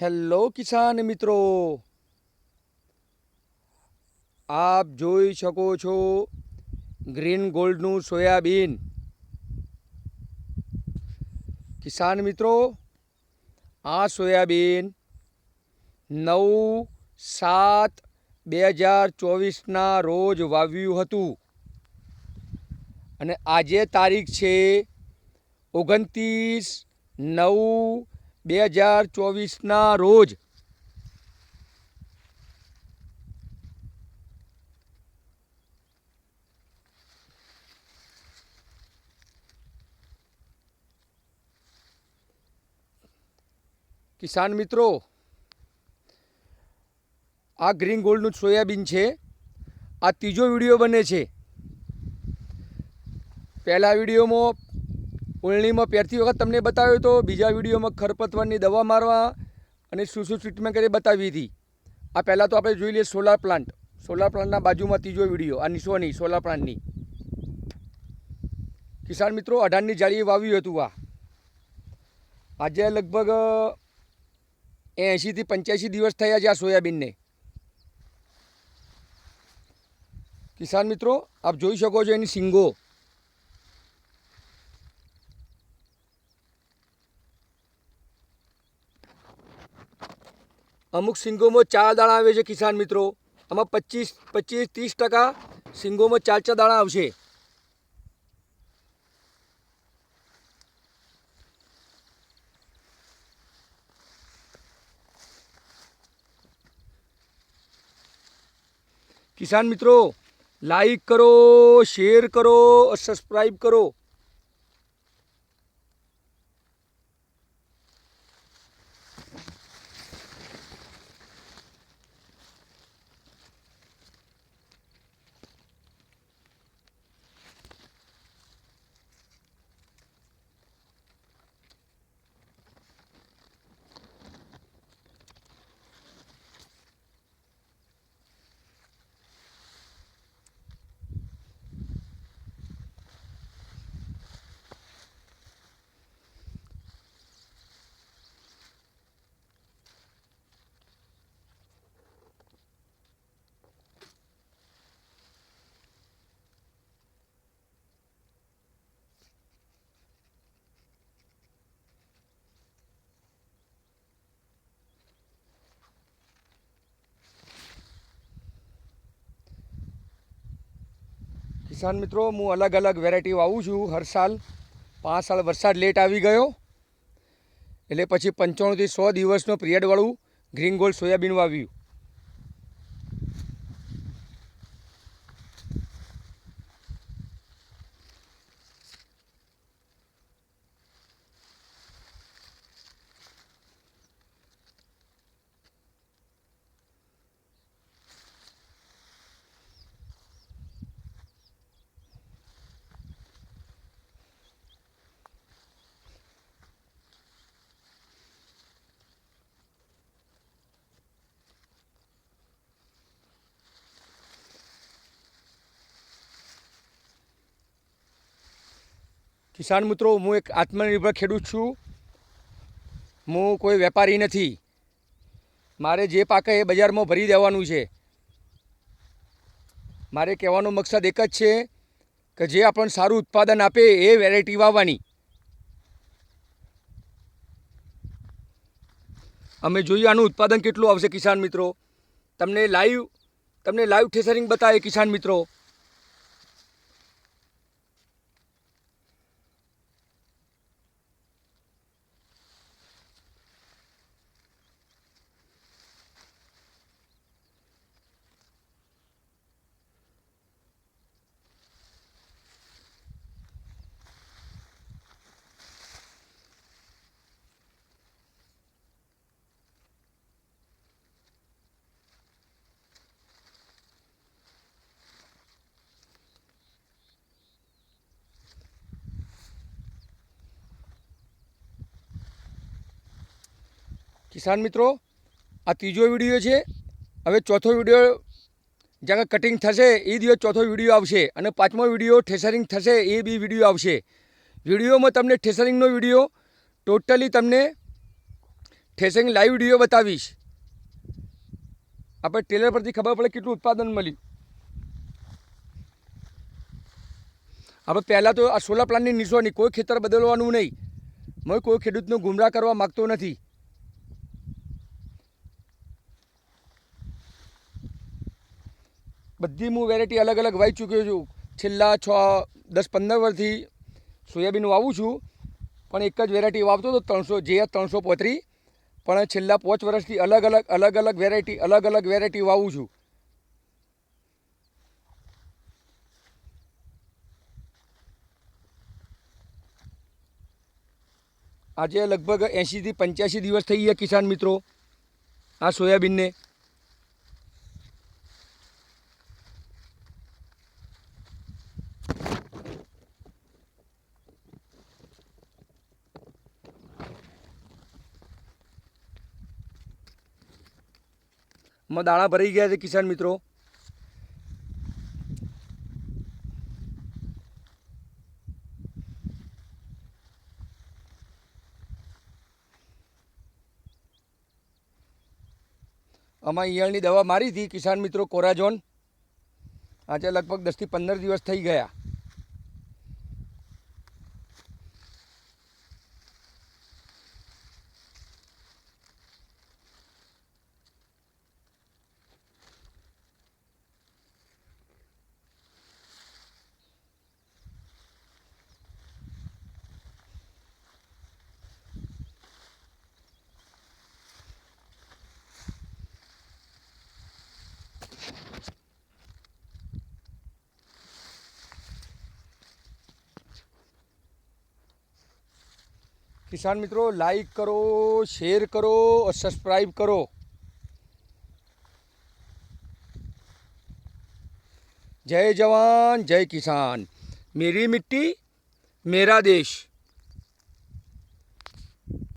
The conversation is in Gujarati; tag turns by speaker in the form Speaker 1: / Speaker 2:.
Speaker 1: હેલો કિસાન મિત્રો. આપ જોઈ શકો છો ગ્રીન ગોલ્ડનું સોયાબીન. કિસાન મિત્રો, આ સોયાબીન નવ સાત બે હજાર ચોવીસના રોજ વાવ્યું હતું. અને આજે તારીખ છે ઓગણત્રીસ નવ બે હજાર ચોવીસના રોજ કિસાન મિત્રો, આ ગ્રીન ગોલ્ડનું સોયાબીન છે, આ ત્રીજો વીડિયો બને છે. પહેલા વિડીયોમાં ઉલણીમાં પહેરતી વખત તમને બતાવ્યો હતો બીજા વિડીયોમાં ખરપતવારની દવા મારવા અને શું શું ટ્રીટમેન્ટ કરી બતાવી હતી. આ પહેલાં તો આપણે જોઈ લઈએ સોલાર પ્લાન્ટ. સોલાર પ્લાન્ટના બાજુમાં ત્રીજો વીડિયો. આ નિશોની સોલાર પ્લાન્ટની. કિસાન મિત્રો, અઢારની જાળીએ વાવ્યું હતું આ. આજે લગભગ એંશીથી પંચ્યાસી દિવસ થયા છે આ સોયાબીનને. કિસાન મિત્રો, આપ જોઈ શકો છો એની સિંગો અમુક સિંગોમાં ચાર દાણા આવે છે કિસાન મિત્રો. આમાં પચીસ પચીસ, ત્રીસ ટકા સિંગોમાં ચાર ચાર દાણા આવશે. કિસાન મિત્રો લાઈક કરો શેર કરો સબસ્ક્રાઈબ કરો. કિસાન મિત્રો, હું અલગ અલગ વેરાયટી વાવું છું હર સાલ. પાંચ સાલ વરસાદ લેટ આવી ગયો. એટલે પછી પંચાણુંથી સો દિવસનો પિરિયડવાળું ગ્રીન ગોલ્ડ સોયાબીન વાવ્યું. કિસાન મિત્રો, હું એક આત્મનિર્ભર ખેડૂત છું. હું કોઈ વેપારી નથી. મારે જે પાકે એ બજારમાં ભરી દેવાનું છે. મારે કહેવાનો મકસદ એક જ છે કે જે આપણને સારું ઉત્પાદન આપે એ વેરાયટી વાવવાની. અમે જોઈએ આનું ઉત્પાદન કેટલું આવશે કિસાન મિત્રો. તમને લાઈવ તમને લાઈવ ઠેસરિંગ બતાવે કિસાન મિત્રો. કિસાન મિત્રો, આ ત્રીજો વીડિયો છે. હવે ચોથો વીડિયો જ્યાં કટિંગ થશે એ દિવસ ચોથો વીડિયો આવશે અને પાંચમો વીડિયો ઠેસરિંગ થશે, એ બી વીડિયો આવશે. વિડીયોમાં તમને ઠેસરિંગનો વીડિયો ટોટલી તમને ઠેસરિંગ લાઈવ વીડિયો બતાવીશ. આપણે ટેલર પરથી ખબર પડે કેટલું ઉત્પાદન મળ્યું. આપણે પહેલાં તો આ સોલર પ્લાન્ટની નિશાની કોઈ ખેતર બદલવાનું નહીં. મેં કોઈ ખેડૂતનો ગુમરાહ કરવા માગતો નથી. બધી હું વેરાયટી અલગ અલગ વાવી ચૂક્યો છું. છેલ્લા છ, દસ, પંદર વર્ષથી સોયાબીન વાવું છું. પણ એક જ વેરાયટી વાવતો હતો, ત્રણસો, જે ત્રણસો પોત્રી. પણ છેલ્લા પાંચ વર્ષથી અલગ અલગ અલગ અલગ વેરાયટી અલગ અલગ વેરાયટી વાવું છું. આજે લગભગ એંશીથી પંચ્યાસી દિવસ થઈ ગયા કિસાન મિત્રો, આ સોયાબીનને. માં દાણા ભરાઈ ગયા છે કિસાન મિત્રો. આમાં ઈયળની દવા મારી હતી કિસાન મિત્રો કોરાજોન. આજે લગભગ દસથી પંદર દિવસ થઈ ગયા. કિસાન મિત્રો લાઈક કરો શેર કરો સબસ્ક્રાઈબ કરો. જય જવાન, જય કિસાન. મેરી મિટ્ટી, મેરા દેશ.